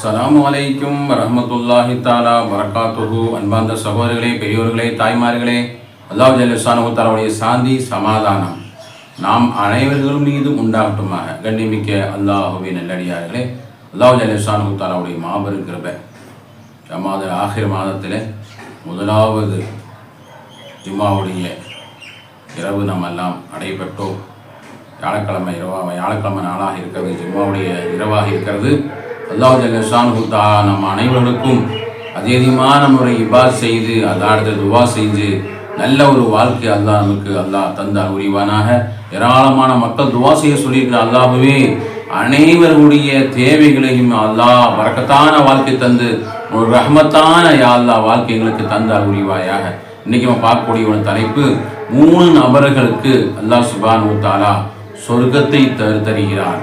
அஸ்லாம் அலைக்கும் ரஹமத்துல்லாஹி தாலா வரகாத்துஹு. அன்பார்ந்த சகோதரர்களே பெரியோர்களே தாய்மார்களே அல்லாஹ் ஜல்லுசானு சாந்தி சமாதானம் நாம் அனைவர்களும் மீதும் உண்டாகட்டுமாக. கண்ணிமிக்க அல்லாஹுவே நல்லடியார்களே அல்லாஹ் ஜல்லுசானு தாலாவுடைய மாபெரும் கிருபை. ஜமாத ஆகிர் மாதத்தில் முதலாவது ஜுமாவுடைய இரவு நாம் எல்லாம் நடைபெற்றோம் வியாழக்கிழமை இரவா வியாழக்கிழமை நாளாக இருக்கிறது ஜும்மாவுடைய இரவாக இருக்கிறது. அல்லாஹ் ஜல்லஷானுகுத்தா நம் அனைவருக்கும் அதிகமான முறை இபா செய்து அல்லாஹ் துவா செஞ்சு நல்ல ஒரு வாழ்க்கை அல்லாஹ் நமக்கு அல்லாஹ் தந்தார் உரிவானாக ஏராளமான மக்கள் துவா செய்ய சொல்லியிருக்கிற அல்லாஹுவே அனைவருடைய தேவைகளையும் அல்லாஹ் வரக்கத்தான வாழ்க்கை தந்து ஒரு ரஹ்மத்தான யா அல்லாஹ் வாழ்க்கை எங்களுக்கு தந்தால் உரிவாயாக இன்னைக்கு நம்ம பார்க்கக்கூடிய ஒரு தலைப்பு மூணு நபர்களுக்கு அல்லாஹ் சுபான் தாலா சொர்க்கத்தை தரு தருகிறான்.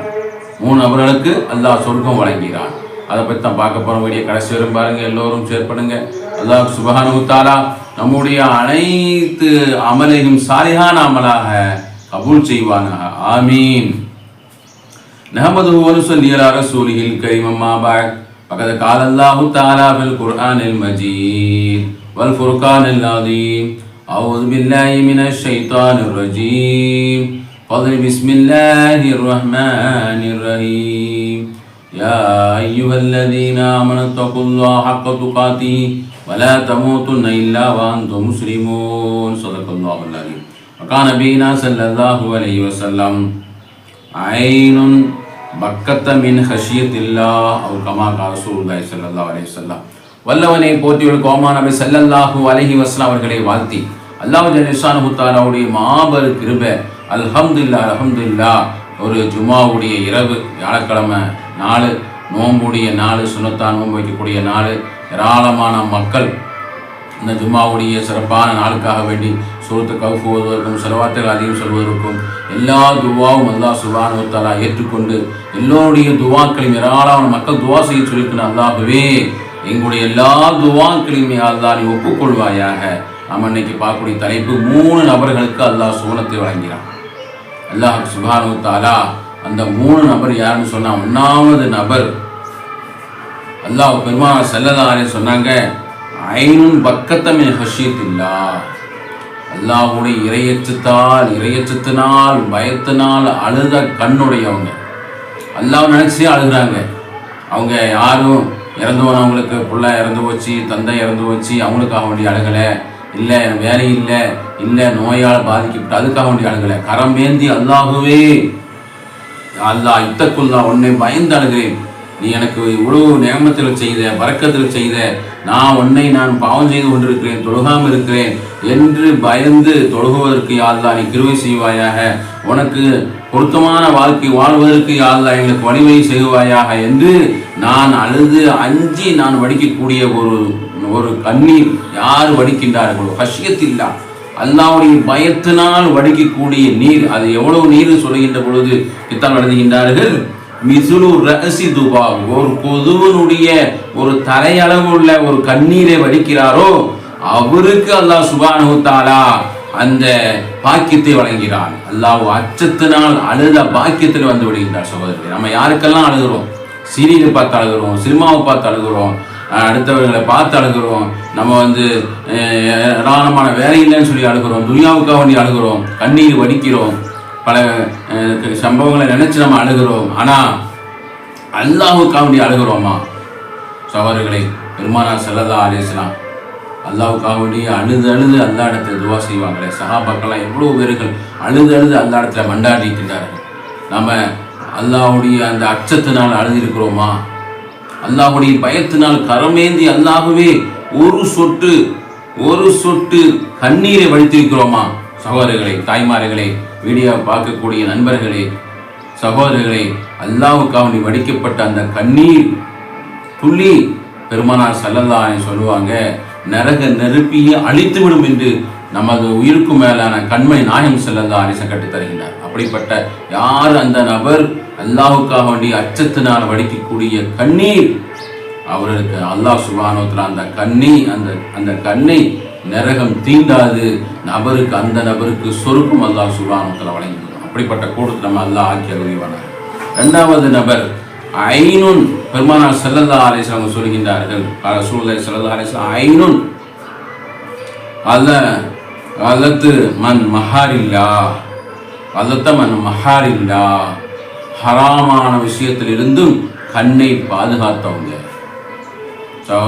மூணு நபர்களுக்கு அல்லாஹ் சொர்க்கம் வழங்குகிறான் அதை பற்றி தான் பார்க்க போகிறோம் வீடியோ கடைசி வரும் பாருங்க எல்லோரும் ஷேர் பண்ணுங்க அல்லாஹ் சுபஹானு தாலா நம்முடைய அனைத்து அமலையும் சாலிகான அமலாக கபூல் செய்வானாக ஆமீன் نحمده ونصلي على رسوله الكريم أما بعد فقد قال الله تعالى في القرآن المجيد والفرقان العظيم أعوذ بالله من الشيطان الرجيم قل بسم الله الرحمن الرحيم يا أيها الذين آمنوا اتقوا الله حق تقاته ولا تموتن إلا وأنتم مسلمون صدق الله العظيم وكان نبينا صلى الله عليه وسلم ஐனுன் பக்கத்த மின் ஹஷியத்தில்லா அவர் கமா ரசூலுல்லாஹி ஸல்லல்லாஹு அலைஹி வஸல்லம் வல்லவனை போற்றியுள்ள கோமா நபி ஸல்லல்லாஹு அலைஹி வஸல்லம் அவர்களை வாழ்த்தி அல்லாஹ் ஜல்லிஷானு தாலாவுடைய மாபெரு கிருபை அல்ஹம்துல்லா அலஹம்துல்லா ஒரு ஜுமாவுடைய இரவு வியாழக்கிழமை நாலு நோம்புடைய நாலு சுனத்தா நோன்பு வைக்கக்கூடிய நாலு ஏராளமான மக்கள் இந்த ஜும்மாவுடைய சிறப்பான நாளுக்காக வேண்டி சூரத்து கவுஃப் ஓதுவதற்கும் செலவாத்துகள் அதிகம் சொல்வதற்கும் எல்லா துவாவும் அல்லா சுபானு தலா ஏற்றுக்கொண்டு எல்லோருடைய துவாக்களையும் ஏராளமான மக்கள் துவா செய்ய சொல்லியிருக்கிற அல்லாஹுவே எங்களுடைய எல்லா துவாக்களையுமே அல்லா நீ ஒப்புக்கொள்வாயாக. நம்ம இன்னைக்கு பார்க்கக்கூடிய தலைப்பு மூணு நபர்களுக்கு அல்லாஹ் சூனத்தை வழங்கிறான் அல்லாஹ் சுபானு தாலா அந்த மூணு நபர் யாருன்னு சொன்னா ஒன்றாவது நபர். அல்லாஹ் பெருமா செல்லதாரே சொன்னாங்க ஐனும் பக்கத்தமின் ஹஷியத்தில்லா அல்லாஹுடைய இரையச்சத்தால் இரையச்சத்தினால் பயத்தினால் அழுத கண்ணுடையவங்க. அல்லாஹ் நினச்சி அழுகிறாங்க. அவங்க யாரும் இறந்து போனவங்களுக்கு பிள்ளை இறந்து போச்சு தந்தை இறந்து போச்சு அவங்களுக்காக வேண்டிய அழுகலை. இல்லை வேலை இல்லை. இல்லை நோயால் பாதிக்கப்பட்டு அதுக்காக வேண்டிய அழுகலை கரம் ஏந்தி அல்லாகுவே அல்லா இத்தக்குல்லா உன்னை பயந்து அழுகிறேன் நீ எனக்கு இவ்வளவு நேமத்தில் செய்த வரக்கத்தில் செய்த நான் உன்னை நான் பாவம் செய்து கொண்டிருக்கிறேன் தொழுகாமல் இருக்கிறேன் என்று பயந்து தொழுகுவதற்கு யாழ்லா நீ கிருவை செய்வாயாக. உனக்கு பொருத்தமான வாழ்க்கை வாழ்வதற்கு யாழ்லா எங்களுக்கு வலிமை செய்வாயாக என்று நான் அழுது அஞ்சி நான் வடிக்கக்கூடிய ஒரு ஒரு கண்ணீர் யார் வடிக்கின்றார்களோ ஹஷியத்தில்லா அல்லாவுடைய பயத்தினால் வடிக்கக்கூடிய நீர் அது எவ்வளவு நீர் சொல்லுகின்ற பொழுது இத்தான் எழுதுகின்றார்கள். மிசுலு ரகசி துபா ஒரு கொதுவனுடைய ஒரு தலையளவு உள்ள ஒரு கண்ணீரை வடிக்கிறாரோ அவருக்கு அல்லாஹ் சுபானுத்தாலா அந்த பாக்கியத்தை வழங்கிறான் அல்லாஹ் அச்சத்தினால் அழுத பாக்கியத்தில் வந்து விடுகின்றார் சகோதரர் நம்ம யாருக்கெல்லாம் அழுகிறோம்? சீரியலை பார்த்து அழுகிறோம் சினிமாவை பார்த்து அழுகிறோம் அடுத்தவர்களை பார்த்து அழுகிறோம் நம்ம வந்து ஏராளமான வேலை இல்லைன்னு சொல்லி அழுகிறோம் துனியாவுக்காக வேண்டி அழுகிறோம் கண்ணீர் வடிக்கிறோம். பல சம்பவங்களை நினைச்சு நம்ம அழுகிறோம் ஆனால் அல்லாவுக்காக வேண்டி அழுகிறோமா சவர்களை பெருமானா செல்லதா அலேசலாம் அல்லாவுக்காக வேண்டி அழுது அழுது அல்லா இடத்துல துவா செய்வாங்களே. சகாபாக்கெல்லாம் எவ்வளோ பேர்கள் அழுது அழுது அல்லா இடத்துல மண்டாடி இருக்கின்றார்கள் நம்ம அல்லாவுடைய அந்த அச்சத்தினால் அழுதிருக்கிறோமா அல்லாஹுடைய பயத்தினால் கரமேந்தி அல்லாகவே ஒரு சொட்டு ஒரு சொட்டு கண்ணீரை வடித்திருக்கிறோமா? சகோதரர்களே தாய்மார்களே வீடியோ பார்க்கக்கூடிய நண்பர்களே சகோதரர்களே அல்லாவுக்காக வடிக்கப்பட்ட அந்த கண்ணீர் துள்ளி பெருமானார் சல்லல்லான்னு சொல்லுவாங்க நரக நெருப்பியை அழித்து விடும் என்று நமது உயிருக்கு மேலான கண்மை நாயம் செல்லல்லா அரிச கட்டு தருகின்றார் அப்படிப்பட்ட யார் அந்த நபர்? அல்லாஹுக்காக வேண்டிய அச்சத்தினால் வடிக்கக்கூடிய கண்ணீர். அவர்களுக்கு அல்லாஹ் சுபானோத்தில் அந்த கண்ணி அந்த அந்த கண்ணை நரகம் தீண்டாது. நபருக்கு அந்த நபருக்கு சொருக்கும் அல்லாஹ் சுபானோத்தில் வழங்கிவிடும் அப்படிப்பட்ட கூட்டத்தை நம்ம அல்லாஹ் ஆக்கி அறிவானார் ரெண்டாவது நபர் ஐனுன் பெருமானார் செல்லல்லா அவங்க சொல்கின்றார்கள். சூழ்நிலை செல்லல்லா அலிஸ்லாம் ஐனுன் அல்ல அல்லத்து மன் மஹாரில்லா அல்லத்த மன் மஹாரில்லா. ஹராமான விஷயத்திலிருந்தும் கண்ணை பாதுகாத்தவங்க.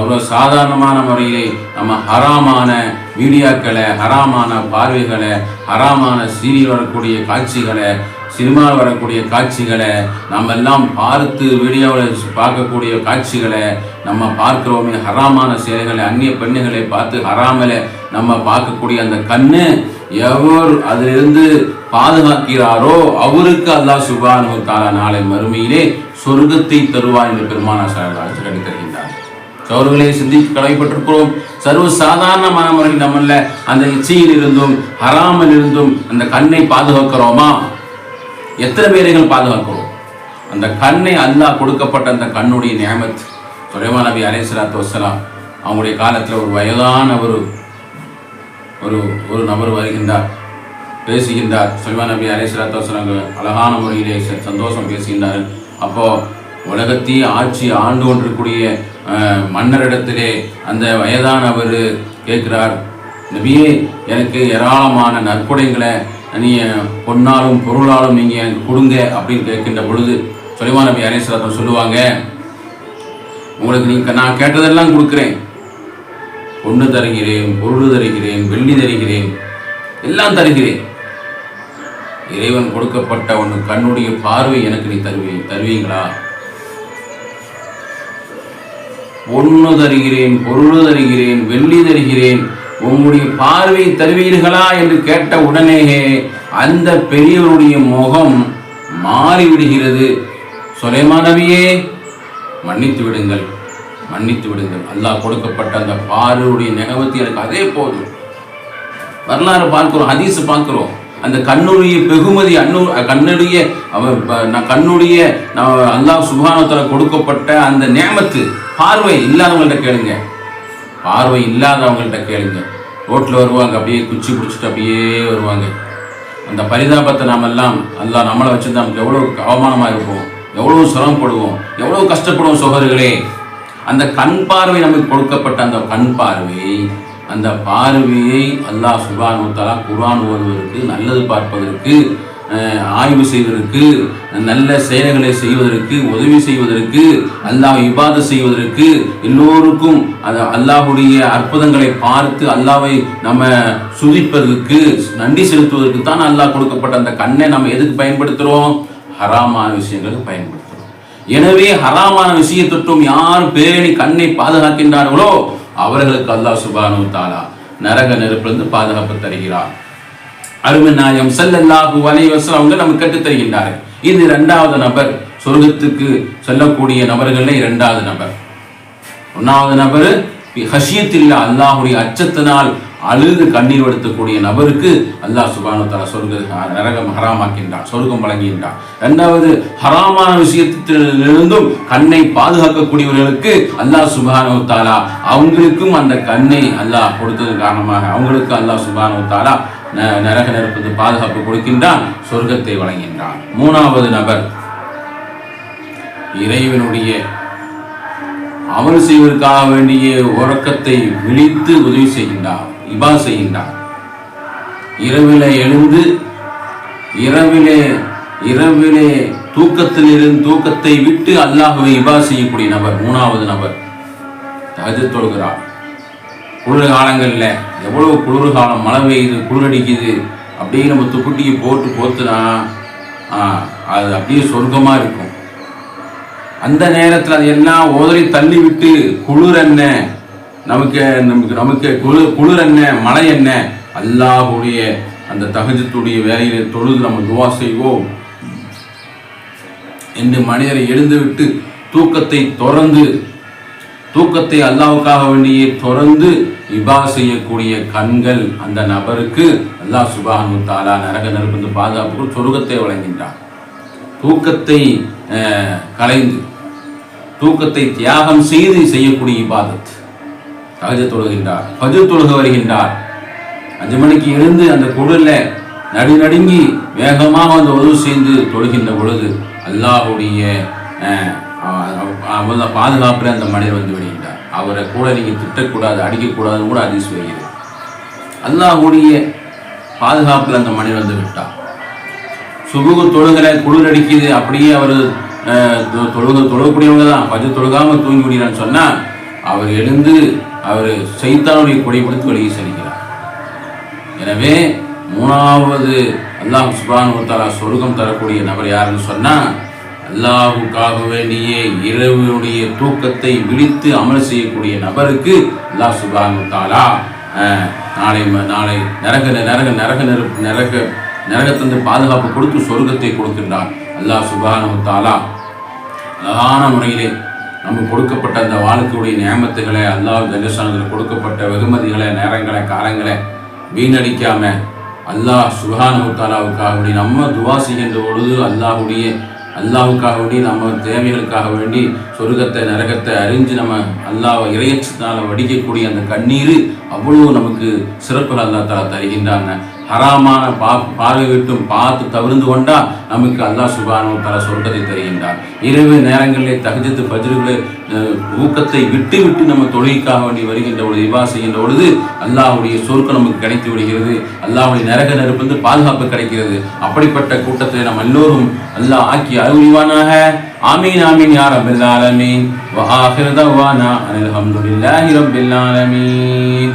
ஒரு சாதாரணமான முறையிலே நம்ம ஹராமான வீடியோக்களை ஹராமான பார்வைகளை ஹராமான சீரியல் வரக்கூடிய காட்சிகளை சினிமாவில் வரக்கூடிய காட்சிகளை நம்ம எல்லாம் பார்த்து வீடியோவில் பார்க்கக்கூடிய காட்சிகளை நம்ம பார்க்குறோமே ஹராமான செயல்களை அந்நிய பெண்ணுகளை பார்த்து ஹராமலை நம்ம பார்க்கக்கூடிய அந்த கண்ணு எவர் அதிலிருந்து பாதுகாக்கிறாரோ அவருக்கு அல்லாஹ் சுபானு தாலா நாளை மறுமையிலே சொர்க்கத்தை தருவார் என்று பெருமான கடி தருகின்றார். சோர்களை சிந்தித்து கடமைப்பட்டிருக்கிறோம் சர்வ சாதாரண முறையில் நம்மள அந்த இச்சையில் இருந்தும் ஹராமில் இருந்தும் அந்த கண்ணை பாதுகாக்கிறோமா? எத்தனை பேரைகள் பாதுகாக்கிறோம்? அந்த கண்ணை அல்லாஹ் கொடுக்கப்பட்ட அந்த கண்ணுடைய நியமத். சுலைமா நபி அலே சலாத்து வசலாம் அவங்களுடைய காலத்தில் ஒரு வயதான ஒரு ஒரு ஒரு நபர் வருகின்றார். பேசுகின்றார். சுலைமா நபி அலே சலாத்து அழகான முறையிலே ச- சந்தோஷம் பேசுகின்றார் அப்போ உலகத்தையே ஆட்சி ஆண்டு கொண்டிருக்கூடிய மன்னரிடத்திலே அந்த வயதானவர் கேட்கிறார் நபியே எனக்கு ஏராளமான நற்கொடைகளை நீங்கள் பொன்னாலும் பொருளாலும் நீங்கள் எனக்கு கொடுங்க அப்படின்னு கேட்கின்ற பொழுது சுலைமா நபி அலேஸ்வரத்தம் சொல்லுவாங்க உங்களுக்கு நீங்கள் நான் கேட்டதெல்லாம் கொடுக்குறேன். பொண்ணு தருகிறேன் பொருள் தருகிறேன் வெள்ளி தருகிறேன் எல்லாம் தருகிறேன். இறைவன் கொடுக்கப்பட்ட ஒன்று கண்ணுடைய பார்வை எனக்கு நீ தருவி தருவீங்களா? ஒன்று தருகிறேன் பொருள் தருகிறேன் வெள்ளி தருகிறேன் உங்களுடைய பார்வை தருவீர்களா என்று கேட்ட உடனேயே அந்த பெரியவருடைய முகம் மாறிவிடுகிறது. சுலைமானவியே மன்னித்து விடுங்கள் மன்னித்து விடுங்கள். அல்லாஹ் கொடுக்கப்பட்ட அந்த பார்வையுடைய நிகவத்தை எனக்கு அதே போதும். வரலாறு பார்க்கிறோம் ஹதீஸ் பார்க்கிறோம். அந்த கண்ணுடைய பெகுமதி அண்ணு கண்ணுடைய நான் கண்ணுடைய அல்லாஹ் சுபானத்தில் கொடுக்கப்பட்ட அந்த நேமத்து பார்வை இல்லாதவங்கள்ட்ட கேளுங்க. பார்வை இல்லாதவங்கள்ட்ட கேளுங்க. ரோட்டில் வருவாங்க அப்படியே குச்சி பிடிச்சிட்டு அப்படியே வருவாங்க. அந்த பரிதாபத்தை நாம் எல்லாம் நம்மளை வச்சு நமக்கு எவ்வளோ அவமானமாக இருப்போம். எவ்வளோ சிரமப்படுவோம் எவ்வளோ கஷ்டப்படுவோம் சோகர்களே அந்த கண் பார்வை நமக்கு கொடுக்கப்பட்ட அந்த கண் பார்வை அந்த பார்வையை அல்லாஹ் சுபானு தலா குர்ஆன் ஓதுவதற்கு நல்லது பார்ப்பதற்கு ஆய்வு செய்வதற்கு நல்ல செயல்களை செய்வதற்கு உதவி செய்வதற்கு அல்லாஹ் இபாத செய்வதற்கு எல்லோருக்கும் அந்த அல்லாஹ்வுடைய அற்புதங்களை பார்த்து அல்லாவை நம்ம சுதிப்பதற்கு நன்றி செலுத்துவதற்கு தான் அல்லாஹ் கொடுக்கப்பட்ட அந்த கண்ணை நம்ம எதுக்கு பயன்படுத்துகிறோம் ஹராமான விஷயங்களுக்கு பயன்படுத்துகிறோம் எனவே ஹராமான விஷயத்தொட்டும் யார் பேணி கண்ணை பாதுகாக்கின்றார்களோ அவர்களுக்கு அல்லாஹ் சுபானு தாலா நரக நெருப்பிலிருந்து பாதுகாப்பு தருகிறார். அருமை நாயம் செல்லல்லாஹு அலைஹி அவங்க நமக்கு கற்றுத் தருகின்றார்கள். இது இரண்டாவது நபர். சொர்க்கத்துக்கு செல்லக்கூடிய நபர்களே இரண்டாவது நபர். ஒன்றாவது நபர் ஹஷியத்தில்லா அல்லாஹுடைய அச்சத்தினால் அழுது கண்ணீர் எடுத்தக்கூடிய நபருக்கு அல்லாஹ் சுபானு தலா சொர்க்க நரகம் ஹராமாக்கின்றான் சொர்க்கம் வழங்குகின்றான் இரண்டாவது ஹராமான விஷயத்திலிருந்தும் கண்ணை பாதுகாக்கக்கூடியவர்களுக்கு அல்லாஹ் சுபானு தாலா அவங்களுக்கும் அந்த கண்ணை அல்லாஹ் கொடுத்தது காரணமாக அவங்களுக்கு அல்லாஹ் சுபானு தாலா ந- நரக நெருப்பது பாதுகாப்பு கொடுக்கின்றான் சொர்க்கத்தை வழங்குகின்றான் மூணாவது நபர் இறைவனுடைய அமல் செய்வதற்காக வேண்டிய உறக்கத்தை விழித்து உதவி செய்கின்றார் இபா செய்கின்றார். இரவிலே எழுந்து இரவிலே இரவிலே தூக்கத்தில் இருந்து தூக்கத்தை விட்டு அல்லாஹுவை இபா செய்யக்கூடிய நபர் மூணாவது நபர். அது தொழுகிறார். குளிர் காலங்களில் எவ்வளவு குளிர் காலம் மழை பெய்யுது குளிர் அடிக்குது அப்படியே நம்ம துக்குட்டியை போட்டு போத்துனா அது அப்படியே சொர்க்கமாக இருக்கும். அந்த நேரத்தில் அது எல்லாம் உதறி தள்ளி விட்டு குளிர் என்ன? நமக்கு நமக்கு நமக்கு குளிர் குளிர் என்ன? மழை என்ன? அல்லாஹுடைய அந்த தகஜத்துடைய வேலையில தொழுது நம்ம துவா செய்வோம். என்று மனிதரை எழுந்துவிட்டு தூக்கத்தை தொடர்ந்து தூக்கத்தை அல்லாவுக்காக வேண்டியே தொடர்ந்து இபா செய்யக்கூடிய கண்கள் அந்த நபருக்கு அல்லாஹ் சுபானு தாலா நரக நெருப்பு பாதுகாப்புக்கு சொருகத்தை வழங்கின்றார் தூக்கத்தை கலைந்து தூக்கத்தை தியாகம் செய்து செய்யக்கூடிய இபாதத். தகஜ தொழுகின்றார் பஜு தொழுக வருகின்றார். அஞ்சு மணிக்கு எழுந்து அந்த குளிரில் நடு நடுங்கி வேகமாக அந்த உதவு செய்து தொழுகின்ற பொழுது அல்லாஹுடைய பாதுகாப்பில் அந்த மனிதர் வந்து விடுகின்றார். அவரை கூட நீங்கள் திட்டக்கூடாது அடிக்கக்கூடாதுன்னு கூட அதிர்ச்சி வருகிறது அல்லாஹுடைய பாதுகாப்பில் அந்த மனிதர் வந்து விட்டார். சுபுகு தொழுகிற குளிர் அடிக்குது அப்படியே அவர் தொழுக தொழக்கூடியவங்க தான். பஜ தொழுகாமல் தூங்கி விடுகிறான்னு சொன்னால் அவர் எழுந்து அவர் சைத்தானுடைய கொடை வெளியே செல்கிறார். எனவே மூணாவது அல்லாஹ் சுபான் தாலா சொர்க்கம் தரக்கூடிய நபர் யாருன்னு சொன்னால் அல்லாஹுக்காக வேண்டிய இரவுடைய தூக்கத்தை விழித்து அமல் செய்யக்கூடிய நபருக்கு அல்லாஹ் சுபான் தாலா நாளை நாளை நரக நரக நரக நெருப்பு நரக நரகத்திலிருந்து பாதுகாப்பு கொடுத்து சொர்க்கத்தை கொடுக்கின்றான். அல்லாஹ் சுபானு தாலா அழகான முறையிலே நமக்கு கொடுக்கப்பட்ட அந்த வாழ்க்கையுடைய நியமத்துகளை அல்லாஹ் ஜல்லசானத்தில் கொடுக்கப்பட்ட வெகுமதிகளை நேரங்களை காலங்களை வீணடிக்காம அல்லாஹ் சுகானு தாலாவுக்காக வேண்டி நம்ம துவா செய்கின்ற பொழுது அல்லாஹுடைய அல்லாஹுக்காக வேண்டி நம்ம தேவைகளுக்காக வேண்டி சொர்க்கத்தை நரகத்தை அறிஞ்சு நம்ம அல்லாஹ் இறையச்சினால் வடிக்கக்கூடிய அந்த கண்ணீர் அவ்வளவு நமக்கு சிறப்பு அல்லாஹ் தாலா தருகின்றாங்க ஹராமான பா பார்வை விட்டும் பார்த்து தவிர்ந்து கொண்டா நமக்கு அல்லாஹ் சுபானோ தர சொர்க்கத்தை தருகின்றார் இரவு நேரங்களிலே தகுதித்து பஜ்ருகளை ஊக்கத்தை விட்டு விட்டு நம்ம தொழுகைக்காக வேண்டி வருகின்ற பொழுது இவா செய்கின்ற பொழுது அல்லாஹ்வுடைய சொர்க்கம் நமக்கு கிடைத்து விடுகிறது. அல்லாவுடைய நரக நெருப்பு வந்து பாதுகாப்பு கிடைக்கிறது. அப்படிப்பட்ட கூட்டத்தை நம்ம எல்லோரும் அல்லாஹ் ஆக்கி அருள்வானாக ஆமீன் ஆமீன் யார் ரப்பல் ஆலமீன். வ தவானா அனில் ஹம்துலில்லாஹி ரப்பில் ஆலமீன்.